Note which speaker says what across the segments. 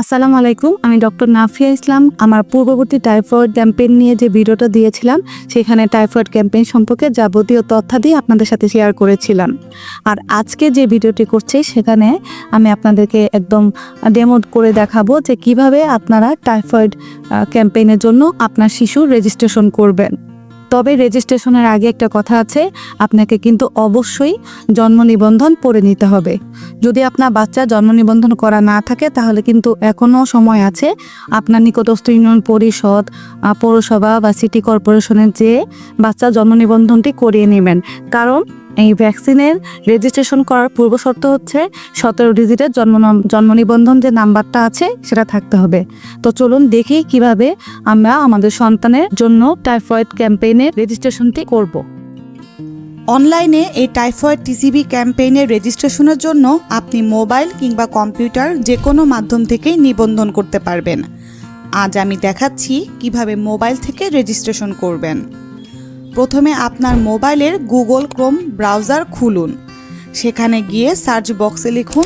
Speaker 1: আসসালামু আলাইকুম, আমি ডক্টর নাফিয়া ইসলাম। আমার পূর্ববর্তী টাইফয়েড ক্যাম্পেইন নিয়ে যে ভিডিওটা দিয়েছিলাম, সেখানে টাইফয়েড ক্যাম্পেইন সম্পর্কে যাবতীয় তথ্যাদি আপনাদের সাথে শেয়ার করেছিলাম। আর আজকে যে ভিডিওটি করছি, সেখানে আমি আপনাদেরকে একদম ডেমো করে দেখাবো যে কীভাবে আপনারা টাইফয়েড ক্যাম্পেইনের জন্য আপনার শিশুর রেজিস্ট্রেশন করবেন। তবে রেজিস্ট্রেশনের আগে একটা কথা আছে, আপনাকে কিন্তু অবশ্যই জন্ম নিবন্ধন পড়ে নিতে হবে। যদি আপনার বাচ্চা জন্ম নিবন্ধন করা না থাকে, তাহলে কিন্তু এখনও সময় আছে আপনার নিকটস্থ ইউনিয়ন পরিষদ পৌরসভা বা সিটি কর্পোরেশনের যে বাচ্চা জন্ম নিবন্ধনটি করিয়ে নেবেন। কারণ এই ভ্যাকসিনের রেজিস্ট্রেশন করার পূর্ব শর্ত হচ্ছে সতেরো ডিজিটের জন্ম জন্ম নিবন্ধন যে নাম্বারটা আছে, সেটা থাকতে হবে। তো চলুন দেখি কীভাবে আমরা আমাদের সন্তানের জন্য টাইফয়েড ক্যাম্পেইনের রেজিস্ট্রেশনটি করব।
Speaker 2: অনলাইনে এই টাইফয়েড টিসিবি ক্যাম্পেইনের রেজিস্ট্রেশনের জন্য আপনি মোবাইল কিংবা কম্পিউটার যে কোনো মাধ্যম থেকেই নিবন্ধন করতে পারবেন। আজ আমি দেখাচ্ছি কীভাবে মোবাইল থেকে রেজিস্ট্রেশন করবেন। প্রথমে আপনার মোবাইলের গুগল ক্রোম ব্রাউজার খুলুন। সেখানে গিয়ে সার্চ বক্সে লিখুন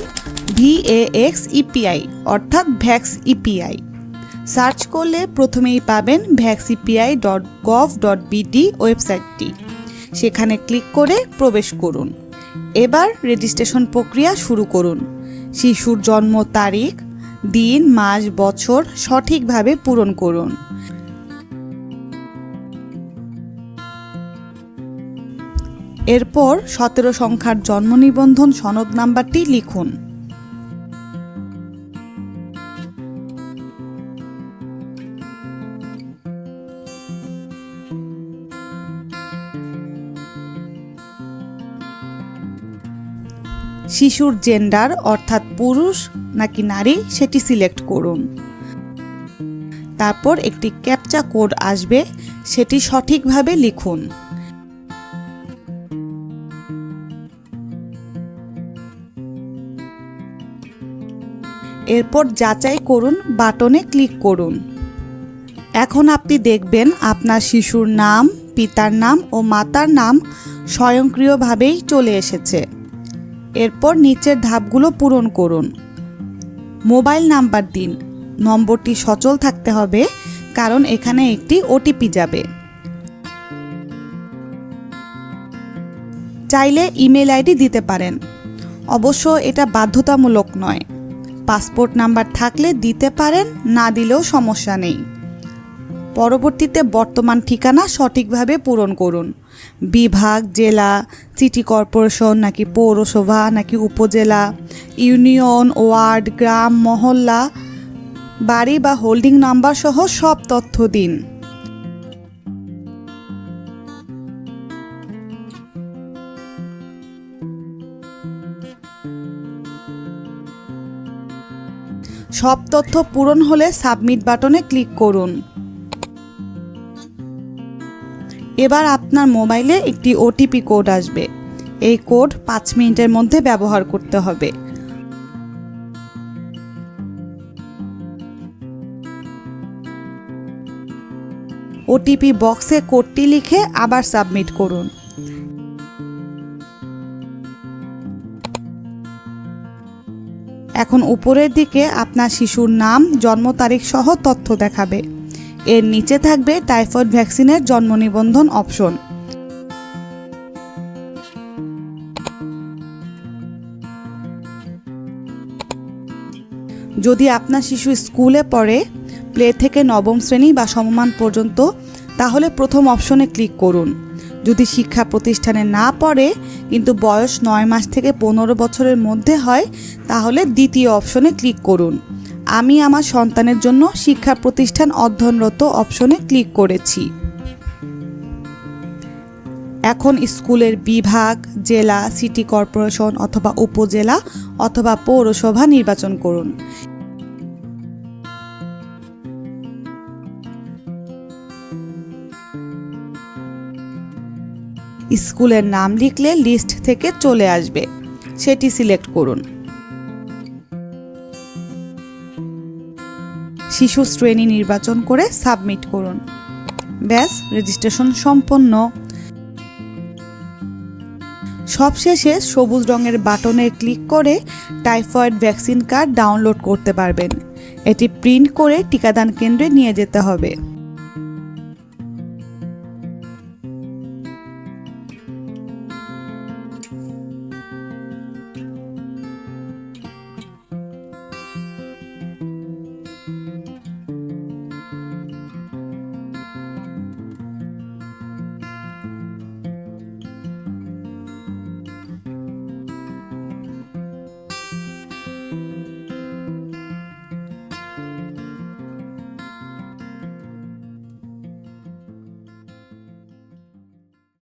Speaker 2: ভিএএক্স ইপিআই, অর্থাৎ ভ্যাক্স ইপিআই। সার্চ করলে প্রথমেই পাবেন vax E P I dot gov dot B D ওয়েবসাইটটি। সেখানে ক্লিক করে প্রবেশ করুন। এবার রেজিস্ট্রেশন প্রক্রিয়া শুরু করুন। শিশুর জন্ম তারিখ, দিন, মাস, বছর সঠিকভাবে পূরণ করুন। এরপর সতেরো সংখ্যার জন্ম নিবন্ধন সনদ নাম্বারটি লিখুন। শিশুর জেন্ডার অর্থাৎ পুরুষ নাকি নারী, সেটি সিলেক্ট করুন। তারপর একটি ক্যাপচা কোড আসবে, সেটি সঠিকভাবে লিখুন। এরপর যাচাই করুন, বাটনে ক্লিক করুন। এখন আপনি দেখবেন আপনার শিশুর নাম, পিতার নাম ও মাতার নাম স্বয়ংক্রিয়ভাবেই চলে এসেছে। এরপর নিচের ধাপগুলো পূরণ করুন। মোবাইল নাম্বার দিন। নম্বরটি সচল থাকতে হবে, কারণ এখানে একটি ওটিপি যাবে। চাইলে ইমেল আইডি দিতে পারেন। অবশ্য এটা বাধ্যতামূলক নয়। পাসপোর্ট নাম্বার থাকলে দিতে পারেন, না দিলেও সমস্যা নেই। পরবর্তীতে বর্তমান ঠিকানা সঠিকভাবে পূরণ করুন। বিভাগ, জেলা, সিটি কর্পোরেশন, নাকি পৌরসভা, নাকি উপজেলা, ইউনিয়ন, ওয়ার্ড, গ্রাম, মহল্লা, বাড়ি বা হোল্ডিং নাম্বার সহ সব তথ্য দিন। সব তথ্য পূরণ হলে সাবমিট বাটনে ক্লিক করুন। এবার আপনার মোবাইলে একটি ওটিপি কোড আসবে। এই কোড পাঁচ মিনিটের মধ্যে ব্যবহার করতে হবে। ওটিপি বক্সে কোডটি লিখে আবার সাবমিট করুন। এখন উপরের দিকে আপনার শিশুর নাম, জন্ম তারিখ সহ তথ্য দেখাবে। এর নিচে থাকবে টাইফয়েড ভ্যাকসিনের জন্ম নিবন্ধন অপশন। যদি আপনার শিশু স্কুলে পড়ে, প্লে থেকে নবম শ্রেণি বা সমমান পর্যন্ত, তাহলে প্রথম অপশনে ক্লিক করুন। যদি শিক্ষা প্রতিষ্ঠানে না পড়ে, কিন্তু বয়স নয় মাস থেকে পনেরো বছরের মধ্যে হয়, তাহলে দ্বিতীয় অপশনে ক্লিক করুন। আমি আমার সন্তানের জন্য শিক্ষা প্রতিষ্ঠান অধ্যয়নরত অপশনে ক্লিক করেছি। এখন স্কুলের বিভাগ, জেলা সিটি কর্পোরেশন অথবা উপজেলা অথবা পৌরসভা নির্বাচন করুন। স্কুলের নাম লিখলে লিস্ট থেকে চলে আসবে। সেটি সিলেক্ট করুন। শিশু শ্রেণি নির্বাচন করে সাবমিট করুন। ব্যাস, রেজিস্ট্রেশন সম্পন্ন। সবশেষে সবুজ রঙের বাটনে ক্লিক করে টাইফয়েড ভ্যাকসিন কার্ড ডাউনলোড করতে পারবেন। এটি প্রিন্ট করে টিকাদান কেন্দ্রে নিয়ে যেতে হবে।